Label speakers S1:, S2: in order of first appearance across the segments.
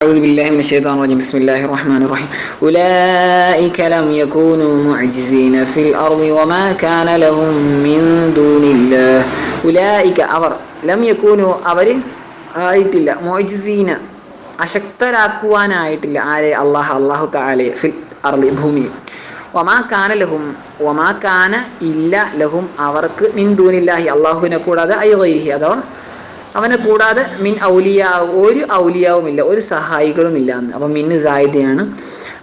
S1: أعوذ بالله من الشيطان الرجيم بسم الله الرحمن الرحيم أولئك لم يكونوا معجزين في الأرض وما كان لهم من دون الله أولئك അവർ ലം യക്കൂനു അവർ ആയിട്ടില്ല മോജിസീന അശക്തരാക്കുവാനായിട്ടില്ല ആരെ അള്ളാഹ് അള്ളാഹു താലെ ഫിൽ അർലി ഭൂമിയിൽ ഒമാ കാന ലഹും ഒമാ കാന ഇല്ല ലഹും അവർക്ക് മിൻ ദൂനില്ലാഹി അള്ളാഹുവിനെ കൂടാതെ അയ്യഹി അഥവാ അവനെ കൂടാതെ മിൻ ഔലിയാ ഒരു ഔലിയാവുമില്ല ഒരു സഹായികളും ഇല്ല എന്ന്. അപ്പം മിൻ സായിദയാണ്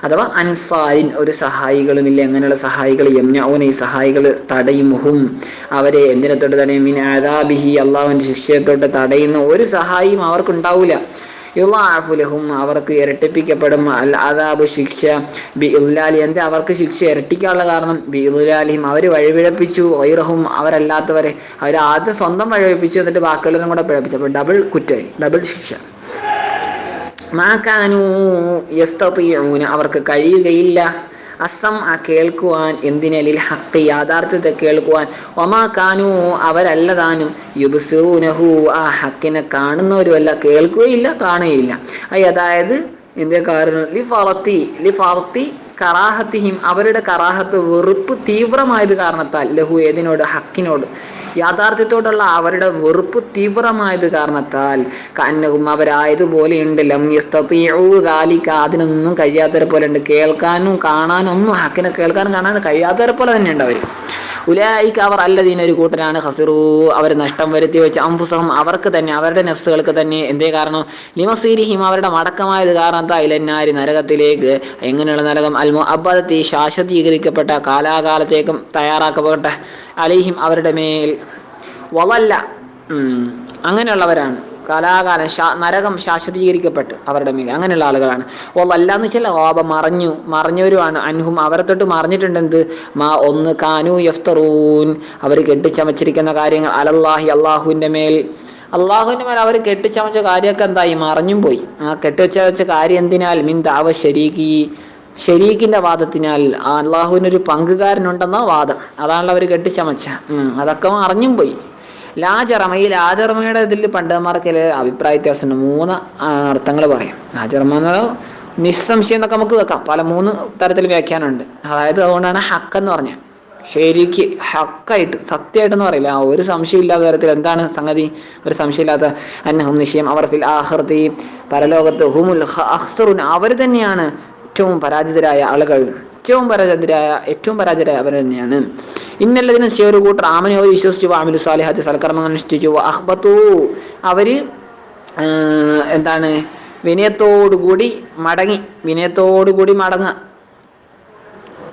S1: അഥവാ അൻസാരിൻ ഒരു സഹായികളുമില്ല അങ്ങനെയുള്ള സഹായികൾ യമ്നൗന ഈ സഹായികൾ തടയുമുഹും. അവരെ എന്തിനെ തൊട്ട് തടയും? മിൻ ആദാബിഹി അള്ളാഹുവിന്റെ ശിക്ഷയെ തൊട്ട് തടയുന്ന ഒരു സഹായിയും അവർക്കുണ്ടാവില്ല അവർക്ക് ഇരട്ടിപ്പിക്കപ്പെടും. അദാബ് ശിക്ഷ ബി ഉല്ലാലി എന്താ അവർക്ക് ശിക്ഷ ഇരട്ടിക്കാനുള്ള കാരണം? ബി ഉല്ലാലിഹിം അവർ വഴിപിഴപ്പിച്ചു. ഐറഹും അവരല്ലാത്തവരെ അവർ ആദ്യം സ്വന്തം വഴിപിഴപ്പിച്ചു. എന്നിട്ട് ബാക്കിയുള്ളവരും കൂടെ പിഴപ്പിച്ചു. അപ്പോൾ ഡബിൾ കുറ്റായി ഡബിൾ ശിക്ഷ. മാക്കാനൂ അവർക്ക് കഴിയുകയില്ല. അസം ആ കേൾക്കുവാൻ എന്തിനലിൽ ഹക്ക് യാഥാർത്ഥ്യത്തെ കേൾക്കുവാൻ. ഒമാ കാനു അവരല്ലതാനും യുബുസുനഹു ആ ഹക്കിനെ കാണുന്നവരുമല്ല കേൾക്കുകയില്ല കാണുകയില്ല. അതായത് എന്തേ കാരണം ലി ഫറത്തി ലി ഫറത്തി കറാഹത്തിഹിം അവരുടെ കറാഹത്ത് വെറുപ്പ് തീവ്രമായത് കാരണത്താൽ ലഹു ഏതിനോട്? ഹക്കിനോട്. യാഥാർത്ഥ്യത്തോടുള്ള അവരുടെ വെറുപ്പ് തീവ്രമായത് കാരണത്താൽ കന്നകും അവരായതുപോലെയുണ്ട്. ലം യസ്തീഊദാലിക്ക അതിനൊന്നും കഴിയാത്തവരെ പോലെ ഉണ്ട് കേൾക്കാനും കാണാനും ഒന്നും ഹക്കിനെ കേൾക്കാനും കാണാനും കഴിയാത്തവരെ പോലെ തന്നെയുണ്ട് അവർ ഉലായിക്ക് അവർ അല്ലതീന ഒരു കൂട്ടരാണ് ഹസിറു അവർ നഷ്ടം വരുത്തി വെച്ച് അംഫുസഹം അവർക്ക് തന്നെ അവരുടെ നെഫ്സുകൾക്ക് തന്നെ എന്തേ കാരണം? ലിമസീരിഹിം അവരുടെ മടക്കമായത് കാരണത്താ ഇലന്നാരി നരകത്തിലേക്ക് എങ്ങനെയുള്ള നരകം? അൽമോ അബ്ബദത്തി ശാശ്വതീകരിക്കപ്പെട്ട കാലാകാലത്തേക്കും തയ്യാറാക്കപ്പെട്ട അലിഹിം അവരുടെ മേൽ വളല്ല അങ്ങനെയുള്ളവരാണ്. കാലാകാലം നരകം ശാശ്വതീകരിക്കപ്പെട്ടു അവരുടെ മേൽ. അങ്ങനെയുള്ള ആളുകളാണ്. ഓ അല്ലാന്ന് വെച്ചാൽ ഓബ മറഞ്ഞു മറഞ്ഞവരുമാണ്. അൻഹും അവരെ തൊട്ട് മറിഞ്ഞിട്ടുണ്ടെന്ത്? മാ ഒന്ന് കാനു യഫ്തറൂൻ. അവർ കെട്ടിച്ചമച്ചിരിക്കുന്ന കാര്യങ്ങൾ അലല്ലാഹി അള്ളാഹുവിന്റെ മേൽ. അള്ളാഹുവിന്റെ മേൽ അവർ കെട്ടിച്ചമച്ച കാര്യമൊക്കെ എന്തായി? മറിഞ്ഞും പോയി. ആ കെട്ടിച്ചമച്ച കാര്യം എന്തിനാൽ? മിൻ ദാവ ശരീക്കി ഷെരീഖിന്റെ വാദത്തിനാൽ. അള്ളാഹുവിനൊരു പങ്കുകാരനുണ്ടെന്ന വാദം. അതാണല്ലോ അവർ കെട്ടിച്ചമച്ച. അതൊക്കെ അറിഞ്ഞും പോയി. ലാജറമ ഈ ലാജറമയുടെ ഇതിൽ പണ്ഡിതന്മാർക്ക് അഭിപ്രായ വ്യത്യാസമുണ്ട്. മൂന്ന് അർത്ഥങ്ങൾ പറയാം. ലാജറമ എന്ന് നിസ്സംശയം എന്നൊക്കെ നമുക്ക് വെക്കാം. പല മൂന്ന് തരത്തിൽ വ്യാഖ്യാനമുണ്ട്. അതായത് അതുകൊണ്ടാണ് ഹക്ക് എന്ന് പറഞ്ഞത്. ശരിക്ക് ഹക്കായിട്ട് സത്യമായിട്ടെന്ന് പറയില്ല ആ ഒരു സംശയമില്ലാത്ത തരത്തിൽ എന്താണ് സംഗതി? ഒരു സംശയമില്ലാത്ത അന്നഹും നിശ്ചയം അവർ ആഹർത്തി പരലോകത്ത് ഹുമുൽ അഹ്സറുൻ അവർ തന്നെയാണ് ഏറ്റവും പരാജിതരായ ആളുകൾ. ഏറ്റവും പരാജിതരായ ഏറ്റവും പരാജിതരായ അവർ തന്നെയാണ്. ഇന്നല്ലതിന് ഒരു കൂട്ടർ ആമനെ അവർ വിശ്വസിച്ചു ആമിലു സാലിഹാത്തി സൽക്കർമ്മങ്ങൾ അനുഷ്ഠിച്ചു. അഹ്ബത്തു. അവർ എന്താണ് വിനയത്തോടുകൂടി മടങ്ങി വിനയത്തോടുകൂടി മടങ്ങുക.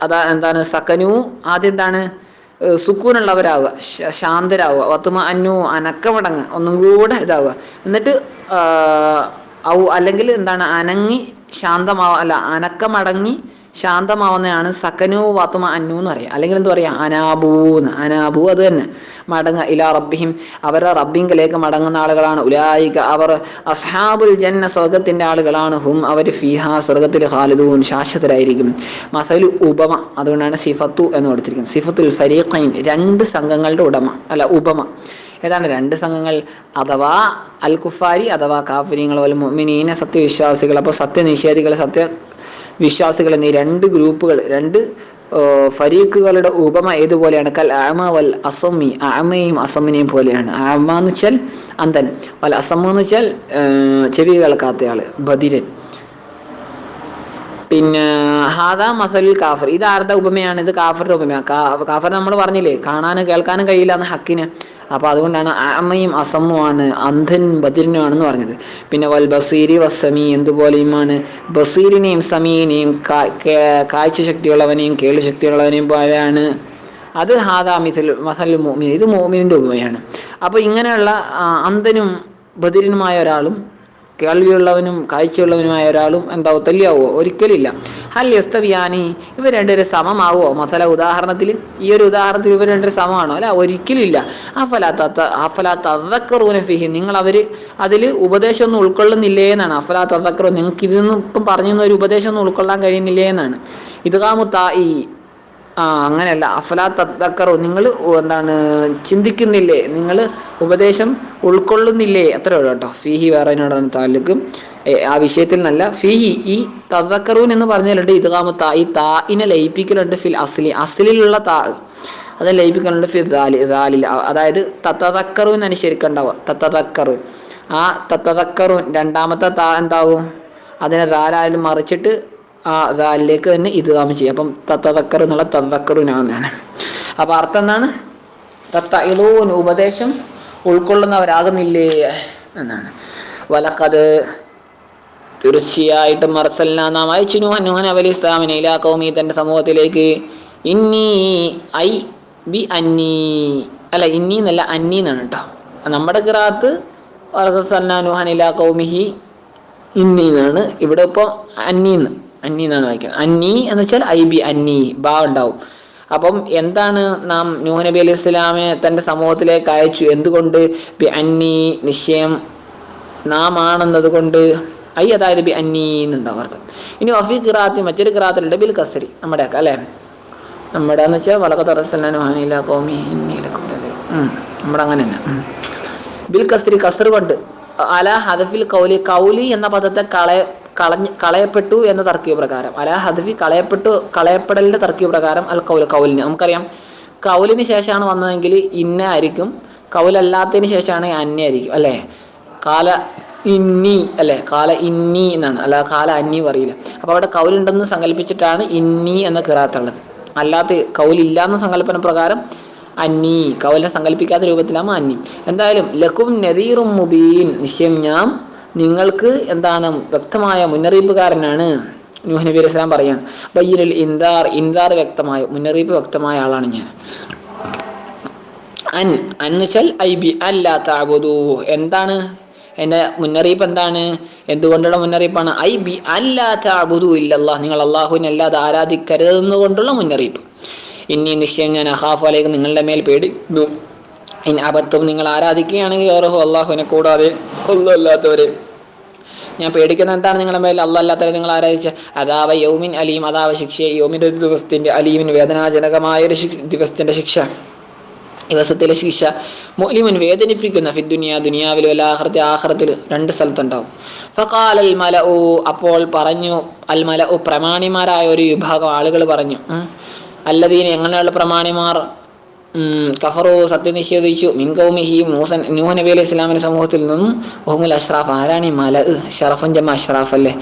S1: അതാ എന്താണ് സക്കനു ആദ്യം എന്താണ് സുക്കൂനുള്ളവരാവുക ശാന്തരാവുക. വത്തുമ അന്നു അനക്കമടങ്ങുക ഒന്നും കൂടെ ഇതാവുക. എന്നിട്ട് ഔ അല്ലെങ്കിൽ എന്താണ് അനങ്ങി ശാന്തമാവുക അല്ല അനക്കമടങ്ങി ശാന്തമാവുന്നതാണ് സക്കനു വാത്തുമ അന്നു എന്ന് പറയാം. അല്ലെങ്കിൽ എന്താ പറയുക അനാബൂന്ന് അനാബു അത് തന്നെ. മടങ്ങ ഇലാ റബ്ബിഹിം. അവരുടെ റബ്ബിങ്കിലേക്ക് മടങ്ങുന്ന ആളുകളാണ്. ഉലായിക അവർ അസ്ഹാബുൽ ജന്ന സ്വർഗത്തിന്റെ ആളുകളാണ്. ഹും അവർ ഫിഹ സ്വർഗത്തിൽ ഖാലിദൂൻ. ശാശ്വതരായിരിക്കും. മസലു ഉപമ അതുകൊണ്ടാണ് സിഫത്തു എന്ന് കൊടുത്തിരിക്കുന്നത്. സിഫത്തുൽ ഫരീഖൈൻ രണ്ട് സംഘങ്ങളുടെ ഉടമ. അല്ല ഉപമ ഏതാണ് രണ്ട് സംഘങ്ങൾ? അഥവാ അൽ കുഫാരി അഥവാ കാഫര്യങ്ങൾ പോലെ മൊമിനീന സത്യവിശ്വാസികൾ. അപ്പോൾ സത്യനിഷേധികൾ സത്യ വിശ്വാസികൾ എന്നീ രണ്ട് ഗ്രൂപ്പുകൾ രണ്ട് ഫരീഖുകളുടെ ഉപമ ഏതുപോലെയാണ്? കൽ ആമ വൽ അസമി ആമയും അസമിനെയും പോലെയാണ്. ആമ എന്ന് വെച്ചാൽ അന്തൻ വൽ അസമ എന്ന് വെച്ചാൽ ചെവി കേൾക്കാത്തയാൾ ബദിരൻ പിന്നെ ഹാദാ മസലിൽ കാഫർ. ഇത് ആരുടെ ഉപമയാണ്? ഇത് കാഫറിന്റെ ഉപമയാണ് കാഫർ നമ്മൾ പറഞ്ഞില്ലേ കാണാനും കേൾക്കാനും കഴിയില്ല എന്ന് ഹക്കിന്. അപ്പൊ അതുകൊണ്ടാണ് അമ്മയും അസമ്മുമാണ് അന്ധൻ ബദിരനുമാണെന്ന് പറഞ്ഞത്. പിന്നെ വൽ ബസീരി വസ്സമി എന്തുപോലെയുമാണ്? ബസീറിനെയും സമീനെയും കാഴ്ച ശക്തിയുള്ളവനെയും കേൾവി ശക്തിയുള്ളവനെയും പോലെയാണ്. അത് ഹാദാ മിസൽ മസൽ മോമിൻ ഇത് മോമിനിന്റെ ഉപമയാണ്. അപ്പൊ ഇങ്ങനെയുള്ള അന്ധനും ബദിരനുമായ ഒരാളും കേൾവിയുള്ളവനും കാഴ്ചയുള്ളവനുമായ ഒരാളും എന്താവോ തല്ലിയാവോ? ഒരിക്കലില്ല. ഹൽ യസ്തവിയാനി ഇവർ രണ്ടുപേരും സമമാവോ? മസല ഉദാഹരണത്തിൽ ഈ ഒരു ഉദാഹരണത്തിൽ ഇവർ രണ്ടുപേരും സമമാണോ. അല്ല ഒരിക്കലില്ല. അഫലാത്ത അഫലാത്ത തതക്കറൂന ഫിഹി നിങ്ങൾ അവർ അതിൽ ഉപദേശമൊന്നും ഉൾക്കൊള്ളുന്നില്ലേ എന്നാണ്. അഫലാ തതക്കറു നിങ്ങൾക്ക് ഇതൊന്നും ഇപ്പം പറഞ്ഞു ഒരു ഉപദേശമൊന്നും ഉൾക്കൊള്ളാൻ കഴിയുന്നില്ലേ എന്നാണ്. ഇത് കാമുത്ത ഈ ആ അങ്ങനെയല്ല. അഫലാ തക്കറു നിങ്ങൾ എന്താണ് ചിന്തിക്കുന്നില്ലേ? നിങ്ങൾ ഉപദേശം ഉൾക്കൊള്ളുന്നില്ലേ? അത്രേ ഉള്ളൂ കേട്ടോ. ഫീഹി വേറെ താലൂക്ക് ആ വിഷയത്തിൽ നല്ല ഫിഹി ഈ തദക്കറൂൻ എന്ന് പറഞ്ഞാലുണ്ട് ഇതുകാമ താ ഈ താഇനെ ലയിപ്പിക്കലുണ്ട് ഫിൽ അസ്ലി. അസ്ലിലുള്ള താ അത് ലയിപ്പിക്കലുണ്ട് ഫിൽ ദാലി ദാലിൽ. അതായത് തത്തതക്കറൂൻ എന്നാണ് ശരിക്കും ഉണ്ടാവുക തത്തതക്കറൂൻ ആ തത്തതക്കറൂൻ രണ്ടാമത്തെ താ എന്താവും? അതിനെ ദാലാലും മറിച്ചിട്ട് ആ ദാലിലേക്ക് തന്നെ ഇത് താമ ചെയ്യും. അപ്പം തത്തതക്കർ എന്നുള്ള തത്തക്കറൂനാണ് അപ്പം അർത്ഥം എന്താണ്? തത്തയിലൂൻ ഉപദേശം ഉൾക്കൊള്ളുന്നവരാകുന്നില്ലേ എന്നാണ്. വലക്കത് തീർച്ചയായിട്ടും മർസൽന നാം അയച്ചു നൂഹൻ അവലി ഇസ്ലാമിനെ ഇലാ കൗമി തന്റെ സമൂഹത്തിലേക്ക് ഇന്നി ഐ ബി അന്നി. അല്ല ഇന്നി എന്നല്ല അന്നി എന്നാണ് കേട്ടോ. നമ്മുടെ കിറാത്ത് വർസൽന നൂഹൻ ഇലാ കൗമിഹി ഇന്നി എന്നാണ്. ഇവിടെ ഇപ്പോൾ അന്നീന്ന് അന്നി എന്നാണ് വായിക്കുന്നത്. അന്നി എന്ന് വെച്ചാൽ ഐ ബി അന്നി ബാ ഉണ്ടാവും. അപ്പം എന്താണ് നാം നൂഹ് നബി അലൈഹി ഇസ്ലാമിനെ തന്റെ സമൂഹത്തിലേക്ക് അയച്ചു? എന്തുകൊണ്ട്? ബി അന്നി നിശ്ചയം നാം ആണെന്നത് കൊണ്ട്. ഐ അതായത് ബി അന്നി എന്നുണ്ടാവും അർത്ഥം. ഇനി വഫി ഖിറാത്തി മറ്റൊരു ഖിറാത്തിലുണ്ട് ബിൽ കസരി നമ്മുടെ ഒക്കെ അല്ലേ? നമ്മുടെ എന്ന് വെച്ചാൽ വളക തറസല്ലാനുഹാനില കോമി ഹിന്നിയിലൊക്കെ നമ്മുടെ അങ്ങനെ തന്നെ. ബിൽ കസരി കസർ കൊണ്ട്. അല ഹദഫിൽ കൗലി കൗലി എന്ന പദത്തെ കളയ കളഞ്ഞ് കളയപ്പെട്ടു എന്ന തർക്കീയ പ്രകാരം. അല ഹദഫി കളയപ്പെട്ടു കളയപ്പെടലിന്റെ തർക്കീയ പ്രകാരം അൽ കൗൽ കൗലിന് നമുക്കറിയാം കൗലിന് ശേഷമാണ് വന്നതെങ്കിൽ ഇന്ന ആയിരിക്കും. കൗലല്ലാത്തതിന് ശേഷമാണ് അന്നെ ആയിരിക്കും അല്ലേ? കാല ഇന്നി അല്ലേ? കാല ഇന്നി എന്നാണ്. അല്ല കാല അന്നി പറയില്ല. അപ്പോൾ അവിടെ കൗലുണ്ടെന്ന് സങ്കല്പിച്ചിട്ടാണ് ഇന്നി എന്ന കിറാത്തുള്ളത് അല്ലാത്ത കൗലില്ല എന്ന സങ്കല്പന പ്രകാരം അന്നി കൗലിനെ സങ്കല്പിക്കാത്ത രൂപത്തിലാണ് അന്നി. എന്തായാലും ലക്കും നദീറും മുബീൻ. നിശ്ചയം ഞാൻ നിങ്ങൾക്ക് എന്താണ് വ്യക്തമായ മുന്നറിയിപ്പുകാരനാണ് നൂഹ് നബി അലൈഹി സ്വലാം പറയാണ്. ബയ്യനിൽ ഇന്ദാർ ഇന്ദാർ വ്യക്തമായ മുന്നറിയിപ്പ് വ്യക്തമായ ആളാണ് ഞാൻ. അൻ എന്ന് വെച്ചാൽ ഐ ബി അല്ല താബുദു എന്താണ്? എന്റെ മുന്നറിയിപ്പ് എന്താണ്? എന്തുകൊണ്ടുള്ള മുന്നറിയിപ്പാണ്? ഐ ബി അല്ല താബുദു ഇല്ലല്ലാ നിങ്ങൾ അള്ളാഹുവിനെ അല്ലാതെ ആരാധിക്കരുതെന്നുകൊണ്ടുള്ള മുന്നറിയിപ്പ്. ഇനി നിശ്ചയം ഞാൻ അഹാഫ് അലേക്ക് നിങ്ങളുടെ മേൽ പേടിക്കുന്നു ഇൻ അബദ്ധം നിങ്ങൾ ആരാധിക്കുകയാണെങ്കിൽ ഓർഹു അള്ളാഹുവിനെ കൂടാതെ ഒന്നുമല്ലാത്തവരെ. ഞാൻ പേടിക്കുന്ന എന്താണ് നിങ്ങളുടെ മേൽ? അല്ലല്ലാത്തവരെ നിങ്ങൾ ആരാധിച്ച? അതാവ യൗമിൻ അലീം അതാവ ശിക്ഷ യൗമിൻ ഒരു ദിവസത്തിന്റെ അലീമിന് വേദനാജനകമായ ഒരു ദിവസത്തിന്റെ ശിക്ഷ. ദിവസത്തിലെ ശിക്ഷ. മുലിമൻ വേദനിപ്പിക്കുന്ന ഫി ദുനിയ ദുനിയാവിൽ ആഹ്റത്തെ ആഹ്റത്തിൽ രണ്ട് സ്ഥലത്തുണ്ടാവും. ഫക്കാൽ അൽ ഓ അപ്പോൾ പറഞ്ഞു അൽ ഓ പ്രമാണിമാരായ ഒരു വിഭാഗം ആളുകൾ പറഞ്ഞു. അല്ലതീന് എങ്ങനെയുള്ള പ്രമാണിമാർ? കഫറു സത്യം നിഷേധിച്ചു മിൻകൗമിഹി മൂസൻ ന്യൂഹ നബി അലൈഹി ഇസ്ലാമിന്റെ സമൂഹത്തിൽ നിന്നും ഒഹുമുൽ അഷ്റാഫ് ആരാണ് മല ഷറഫൻ ജമ അഷ്റാഫ് അല്ലേ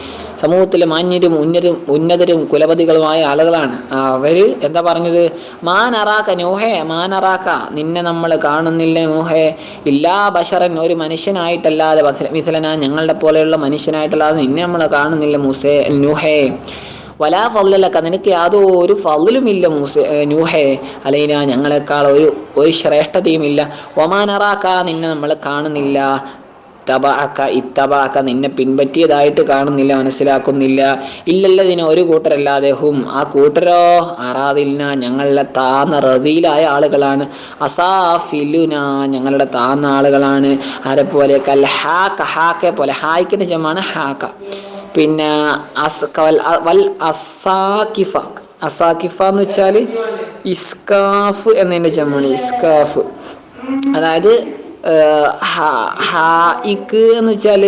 S1: സമൂഹത്തിലെ മാന്യരും ഉന്നതരും ഉന്നതരും കുലപതികളുമായ ആളുകളാണ്. അവർ എന്താ പറഞ്ഞത്? മാനറാക്ക നൂഹേ മാനറാക്ക നിന്നെ നമ്മൾ കാണുന്നില്ല ന്യൂഹേ ഇല്ലാ ബഷറൻ ഒരു മനുഷ്യനായിട്ടല്ലാതെ മിസലന ഞങ്ങളുടെ പോലെയുള്ള മനുഷ്യനായിട്ടല്ലാതെ നിന്നെ നമ്മൾ കാണുന്നില്ല മൂസേ നൂഹേ. വലാ ഫضലക്ക നിനക്ക് യാതൊരു ഫضലുമില്ല മൂസ നൂഹേ അലൈന ഞങ്ങളെക്കാൾ ഒരു ഒരു ശ്രേഷ്ഠതയുമില്ല. ഒമാനറാക്ക നിന്നെ നമ്മൾ കാണുന്നില്ല. തബാക്ക ഇത്തബാക്ക നിന്നെ പിൻപറ്റിയതായിട്ട് കാണുന്നില്ല മനസ്സിലാക്കുന്നില്ല. ഇല്ലല്ലതിന് ഒരു കൂട്ടരല്ലാതെ ഹും ആ കൂട്ടരോ അറാതില്ല ഞങ്ങളുടെ താന്ന റതിയിലായ ആളുകളാണ്. അസാഫിലുന ഞങ്ങളുടെ താന്ന ആളുകളാണ്. ആരെപ്പോലെ കൽ ഹാക്ക ഹാക്കെ പോലെ ഹായ്ക്കിന് ജമാണ് ഹാക്ക. പിന്നെ വൽ വൽ അസാക്കിഫ എന്ന് വെച്ചാൽ ഇസ്കാഫ് എന്നതിന്റെ ജമ്മാണ് ഇസ്കാഫ്. അതായത് ഹായിക്ക് എന്ന് വെച്ചാൽ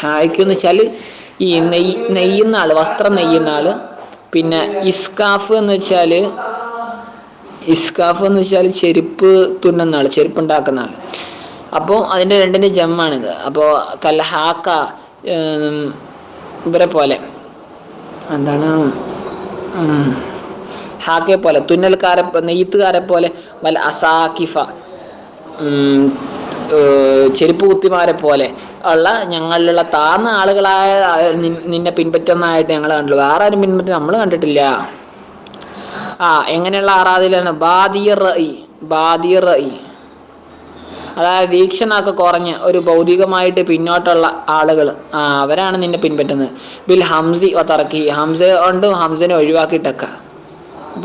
S1: ഹായിക്ക് എന്ന് വെച്ചാൽ ഈ നെയ് നെയ്യുന്ന ആൾ വസ്ത്രം നെയ്യുന്ന ആൾ പിന്നെ ഇസ്കാഫ് എന്ന് വെച്ചാൽ ഇസ്കാഫ് എന്ന് വെച്ചാൽ ചെരുപ്പ് തുന്നുന്ന ആൾ ചെരുപ്പ് ഉണ്ടാക്കുന്ന ആൾ അപ്പോൾ അതിന്റെ രണ്ടിന്റെ ജമ്മാണിത് അപ്പോൾ കൽഹാക്ക ഇവരെ പോലെ. എന്താണ് ഹാക്കെ പോലെ തുന്നൽക്കാരെ നെയ്ത്തുകാരെ പോലെ വല്ല അസാക്കിഫ ഉം, ചെരുപ്പ് കുത്തിമാരെ പോലെ ഉള്ള ഞങ്ങളിലുള്ള താന്ന ആളുകളായ നിന്നെ പിൻപറ്റുന്നതായിട്ട് ഞങ്ങൾ കണ്ടു വേറെ ആരും പിൻപറ്റി നമ്മൾ കണ്ടിട്ടില്ല. ആ എങ്ങനെയുള്ള ആറാതിലാണ് ബാദിയ റഇ ബാദിയ റഈ അതായത് വീക്ഷണമൊക്കെ കുറഞ്ഞ് ഒരു ഭൗതികമായിട്ട് പിന്നോട്ടുള്ള ആളുകൾ അവരാണ് നിന്നെ പിൻപറ്റുന്നത്. ബിൽ ഹംസി തറക്കി ഹംസ കൊണ്ട് ഹംസനെ ഒഴിവാക്കിയിട്ടൊക്കെ.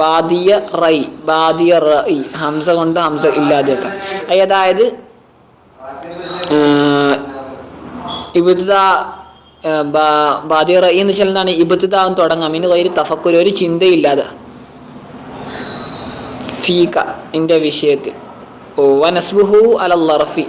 S1: ബാദിയ റൈ ബാദിയ റൈ ഹംസ കൊണ്ട് ഹംസ ഇല്ലാതെയൊക്കെ. അതായത് ഇബുദ്ദ ബാദിയ റൈ എന്ന് വെച്ചാൽ എന്താണ്? ഇബുദ്ദാന്ന് തുടങ്ങാം. ഇനി ഒരു തഫക്കുരു ഒരു ചിന്തയില്ലാതെ. ഫീക ഇന്റെ വിഷയത്തിൽ. വനസ്ബുഹു അലല്ലറഫി.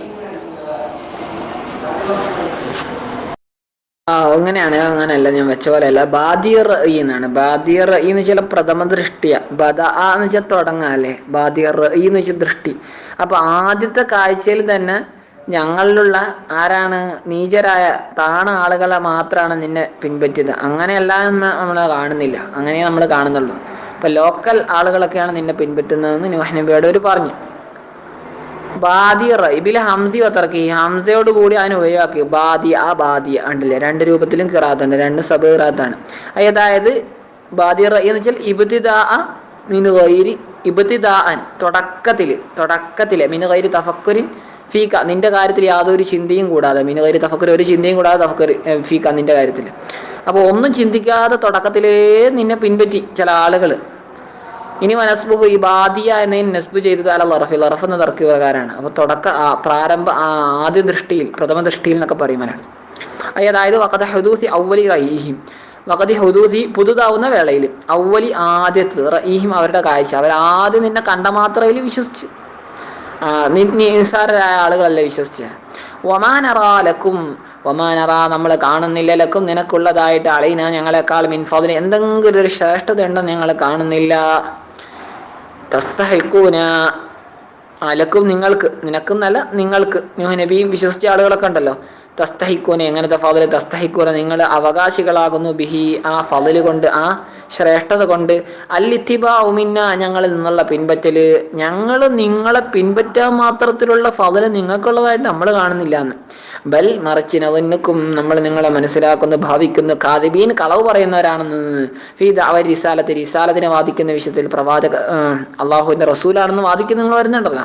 S1: അങ്ങനെയാണ് അങ്ങനെയല്ല ഞാൻ വെച്ച പോലെ അല്ല ബാദിയർ എന്നാണ്. ബാദിയർ എന്ന് വെച്ചാൽ പ്രഥമ ദൃഷ്ടിയ. ബദ ആ എന്ന് വെച്ചാൽ തുടങ്ങാം അല്ലേ? ബാദിയർ ഈ എന്ന് വെച്ചാൽ ദൃഷ്ടി. അപ്പൊ ആദ്യത്തെ കാഴ്ചയിൽ തന്നെ ഞങ്ങളിലുള്ള ആരാണ്? നീചരായ താണ ആളുകളെ മാത്രമാണ് നിന്നെ പിൻപറ്റിയത്. അങ്ങനെയല്ല എന്ന് നമ്മൾ കാണുന്നില്ല. അങ്ങനെ നമ്മൾ കാണുന്നുള്ളൂ. അപ്പൊ ലോക്കൽ ആളുകളൊക്കെയാണ് നിന്നെ പിൻപറ്റുന്നതെന്ന് നബിയോട് ഒരു പറഞ്ഞു. ബാദിറ ഇതിൽ ഹംസി ഒത്തിറക്കി ഹംസയോട് കൂടി അതിനെ ഒഴിവാക്കി. ബാദി ആ ബാദിയ ഉണ്ടല്ലേ രണ്ട് രൂപത്തിലും കിറാത്തുണ്ട്. രണ്ട് സബ് കിറാത്താണ്. അതായത് ബാദിറ എന്ന് വെച്ചാൽ ഇബുദിദാ മിനു കൈരി ഇബുദിദാൻ തുടക്കത്തിൽ തുടക്കത്തിൽ മിനു കൈരി തഫക്കുരിൻ ഫീക്ക നിന്റെ കാര്യത്തിൽ യാതൊരു ചിന്തയും കൂടാതെ. മിനു കൈരി തഫക്കുരി ഒരു ചിന്തയും കൂടാതെ തഫക്കുരി ഫീക്ക നിന്റെ കാര്യത്തിൽ. അപ്പോൾ ഒന്നും ചിന്തിക്കാതെ തുടക്കത്തിലേ നിന്നെ പിൻപറ്റി ചില ആളുകൾ ഇനി മനസ്ബുഹു ഈ ബാധിയ എന്നതിന് നസ്ബു ചെയ്തത് അല ലറഫി ലറഫ് എന്ന തർക്ക പ്രകാരമാണ് അപ്പോൾ തുടക്ക പ്രാരംഭ ആദ്യ ദൃഷ്ടിയിൽ പ്രഥമ ദൃഷ്ടിയിൽ എന്നൊക്കെ പറയും മലയാളം അതായത് വക്കത ഹുദൂസി ഔവലി റഹീഹിം വകതി ഹുദൂസി പുതുതാവുന്ന വേളയിൽ ഔവലി ആദ്യത്ത് റഹീഹിം അവരുടെ കാഴ്ച. അവർ ആദ്യം നിന്നെ കണ്ട മാത്രയിൽ വിശ്വസിച്ചു നിസ്സാരരായ ആളുകളല്ല വിശ്വസിച്ച്. ഒമാനറാലക്കും ഒമാനറ നമ്മൾ കാണുന്നില്ല ലക്കും നിനക്കുള്ളതായിട്ട് അളീന ഞങ്ങളെക്കാൾ മിൻഫാദിന് എന്തെങ്കിലും ഒരു ശ്രേഷ്ഠത ഉണ്ടെന്ന് ഞങ്ങൾ കാണുന്നില്ല? തസ്തഹൈക്കൂന. അലക്കും നിങ്ങൾക്ക് നിനക്കും നല്ല നിങ്ങൾക്ക്. നബിയും വിശ്വസിച്ച ആളുകളൊക്കെ ഉണ്ടല്ലോ. തസ്തഹിക്കൂന എങ്ങനത്തെ ഫതിൽ തസ്തഹിക്കൂന നിങ്ങൾ അവകാശികളാകുന്നു ബിഹി ആ ഫതിൽ കൊണ്ട് ആ ശ്രേഷ്ഠത കൊണ്ട്. അല്ലിത്തിബ ഉമിന്ന ഞങ്ങളിൽ നിന്നുള്ള പിൻപറ്റൽ. ഞങ്ങൾ നിങ്ങളെ പിൻപറ്റാൻ മാത്രത്തിലുള്ള ഫതിൽ നിങ്ങൾക്കുള്ളതായിട്ട് നമ്മൾ കാണുന്നില്ല എന്ന്. ബൽ മറിച്ചിനവനുക്കും നമ്മൾ നിങ്ങളെ മനസ്സിലാക്കുന്നു ഭാവിക്കുന്നു. കാതിബീൻ കളവ് പറയുന്നവരാണെന്ന്. ഫീദ് അവർ റിസാലത്ത് റിസാലത്തിനെ വാദിക്കുന്ന വിഷയത്തിൽ പ്രവാചക അള്ളാഹുവിന്റെ റസൂലാണെന്ന് വാദിക്കുന്ന നിങ്ങൾ വരുന്നുണ്ടല്ലോ.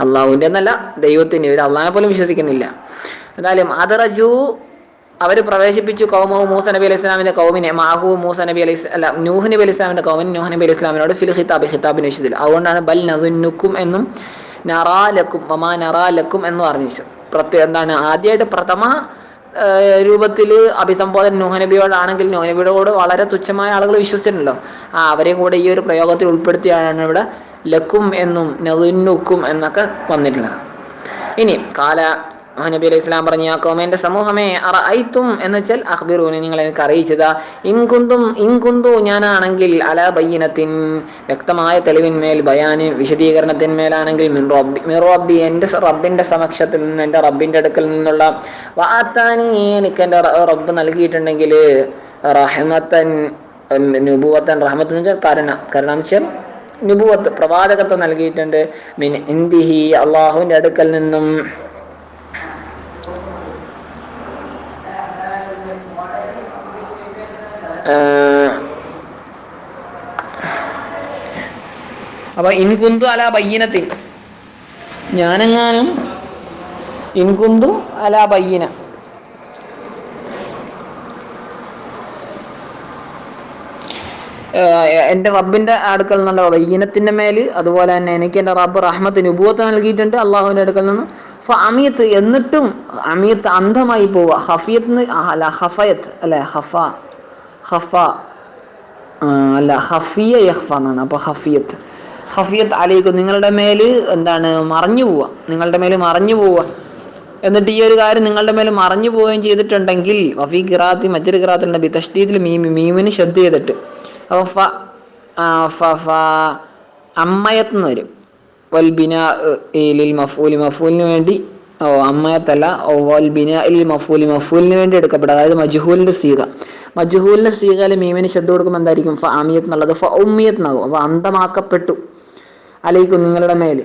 S1: അള്ളാഹുവിന്റെ എന്നല്ല ദൈവത്തിന്റെ. ഇവർ അള്ളാഹിനെ പോലും വിശ്വസിക്കുന്നില്ല. എന്നാലും അതറജു അവർ പ്രവേശിപ്പിച്ചു കൗമഹു മൂസ നബി അലൈഹി ഇസ്ലാമിന്റെ കൗമിനെ. മാഹു മൂസ നബി അലൈഹി അല്ല നൂഹ് നബി അലൈഹി ഇസ്ലാമിന്റെ കൗമിന് നൂഹ് നബി അലൈഹി ഇസ്ലാമിനോട് ഫിൽ ഹിതാബ് ഹിതാബിന് വിഷയത്തിൽ അതുകൊണ്ടാണ് ബൽ നദുന്നുക്കും എന്നും നറാലക്കും വമാ നറാലക്കും എന്ന് പറഞ്ഞു. പ്രത്യേക എന്താണ്? ആദ്യമായിട്ട് പ്രഥമ രൂപത്തിൽ അഭിസംബോധന നോഹനബിയോടാണെങ്കിൽ നോഹനബിയോട് നൂഹ് നബിയോട് വളരെ തുച്ഛമായ ആളുകൾ വിശ്വസിച്ചിട്ടുണ്ടല്ലോ. ആ അവരെയും കൂടെ ഈ ഒരു പ്രയോഗത്തിൽ ഉൾപ്പെടുത്തിയാണ് ഇവിടെ ലക്കും എന്നും നെതുന്നുക്കും എന്നൊക്കെ വന്നിട്ടുള്ളത് ഇനി കാല നബി അലൈഹി ഇസ്ലാം പറഞ്ഞു ആ കോമേന്റെ സമൂഹമേ അറഅയ്തും എന്ന് വെച്ചാൽ അഹ്ബിറൂനെ നിങ്ങൾ എനിക്ക് അറിയിച്ചതാ. ഇൻകുന്തും ഇൻകുന്തു ഞാനാണെങ്കിൽ അല ബയ്യനത്തിൻ വ്യക്തമായ തെളിവിന്മേൽ ബയാന് വിശദീകരണത്തിന്മേലാണെങ്കിൽ മിൻ റബ്ബി മിൻ റബ്ബി എന്റെ റബ്ബിന്റെ സമക്ഷത്തിൽ നിന്ന് എന്റെ റബ്ബിന്റെ അടുക്കൽ നിന്നുള്ള വാത്താനി എനിക്ക് എന്റെ റബ്ബ് നൽകിയിട്ടുണ്ടെങ്കിൽ റഹ്മത്തൻ നുബുവത്തൻ റഹ്മത്ത് എന്ന് വെച്ചാൽ കരുണ കരുണ എന്ന് വെച്ചാൽ നുബുവത്ത് പ്രവാചകത്വം നൽകിയിട്ടുണ്ട്. മിൻ ഇന്ദിഹി അള്ളാഹുവിന്റെ അടുക്കൽ നിന്നും. അപ്പൊ ഇൻകുന്തു അല ബയ്യനത്തിൽ ഞാനെങ്ങാനും ഇൻകുന്തു അല ബയ്യന. എന്റെ റബ്ബിന്റെ അടുക്കൽ നിന്നുള്ള വയ്യനത്തിന്റെ മേൽ അതുപോലെ തന്നെ എനിക്ക് എന്റെ റബ്ബ് റഹ്മത്തിന് ഉപൂത്ത് നൽകിയിട്ടുണ്ട് അള്ളാഹുവിന്റെ അടുക്കൽ നിന്ന്. ഫ അമിയത്ത് എന്നിട്ടും അമിയത്ത് അന്ധമായി പോവുക. ഹഫിയത്ത് അല്ല ഹഫയത്ത് അല്ലെ ഹഫ ഹഫ അല്ല ഹഫിയ യഹ്ഫ എന്നാണ് അപ്പോൾ ഹഫിയത്ത്. ഹഫിയത്ത് അലൈക്കും നിങ്ങളുടെ മേൽ എന്താണ് മറഞ്ഞു പോവുക. നിങ്ങളുടെ മേൽ മറഞ്ഞു പോവുക. എന്നിട്ട് ഈ ഒരു കാര്യം നിങ്ങളുടെ മേൽ മറഞ്ഞു പോവുകയും ചെയ്തിട്ടുണ്ടെങ്കിൽ വഫി ഖിറാത്തി മറ്റൊരു ഖിറാത്തുണ്ട് ബി തഷ്ദീദിൽ മീമി മീമിന് ശ്രദ്ധ ചെയ്തിട്ട് അപ്പോൾ ഫ ഫ ഫ അമ്മയത്ത് എന്ന് വരും. വൽ ബിന ലിൽ മഫൂലി മഫൂലിന് വേണ്ടി ഓ അമ്മയത്തല്ല ഓ വൽ ബിന ലിൽ മഫൂലി മഫൂലിന് വേണ്ടി എടുക്കപ്പെടുക അതായത് മജ്ഹൂലിന്റെ സീക. മജ്ഹൂലിന്റെ സീകയിൽ മീമിന് ശ്രദ്ധ കൊടുക്കുമ്പോൾ എന്തായിരിക്കും? ഫ അമിയത്ത് എന്നുള്ളത് ഫ ഉമ്മിയത്ത് എന്നാകും അപ്പോൾ അന്തമാക്കപ്പെട്ടു. അലയിക്കും നിങ്ങളുടെ മേൽ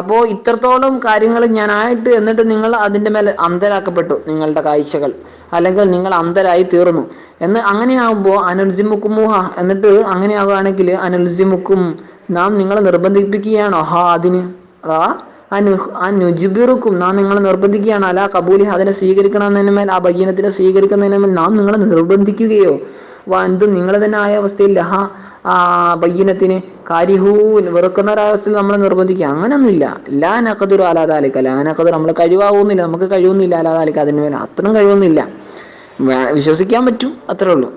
S1: അപ്പോൾ ഇത്രത്തോളം കാര്യങ്ങൾ ഞാനായിട്ട് എന്നിട്ട് നിങ്ങൾ അതിന്റെ മേലെ അന്തരാക്കപ്പെട്ടു നിങ്ങളുടെ കാഴ്ചകൾ. അല്ലെങ്കിൽ നിങ്ങൾ അന്ധരായി തീർന്നു. എന്ന് അങ്ങനെയാകുമ്പോൾ അനുൽസിമുക്കുമുഹ എന്നിട്ട് അങ്ങനെയാകുകയാണെങ്കിൽ അനുൽസിമുക്കും നാം നിങ്ങളെ നിർബന്ധിപ്പിക്കുകയാണോ. ഹാ അതിന് അതാ അനു അനുജിബിറുക്കും നാം നിങ്ങളെ നിർബന്ധിക്കുകയാണ്. അല്ല കബൂലി അതിനെ സ്വീകരിക്കണമെന്നതിന് മേൽ ആ ബഹീനത്തിനെ സ്വീകരിക്കുന്നതിന് മേൽ നാം നിങ്ങളെ നിർബന്ധിക്കുകയോ. എന്തും നിങ്ങൾ തന്നെ ആയ അവസ്ഥയിൽ ലഹ ബയ്യനത്തിന് കാര്യഹൂ വെറുക്കുന്ന ഒരവസ്ഥയിൽ നമ്മളെ നിർബന്ധിക്കുക. അങ്ങനൊന്നുമില്ല. ലാ നക്കതിർ അലാതാലിക്ക ലാ നക്കതിർ നമ്മൾ കഴിവാകുന്നില്ല. നമുക്ക് കഴിവൊന്നുമില്ല അലാതാലിക്ക അതിന് മേലെ അത്രയും കഴിവൊന്നുമില്ല. വിശ്വസിക്കാൻ പറ്റും. അത്രേ ഉള്ളൂ.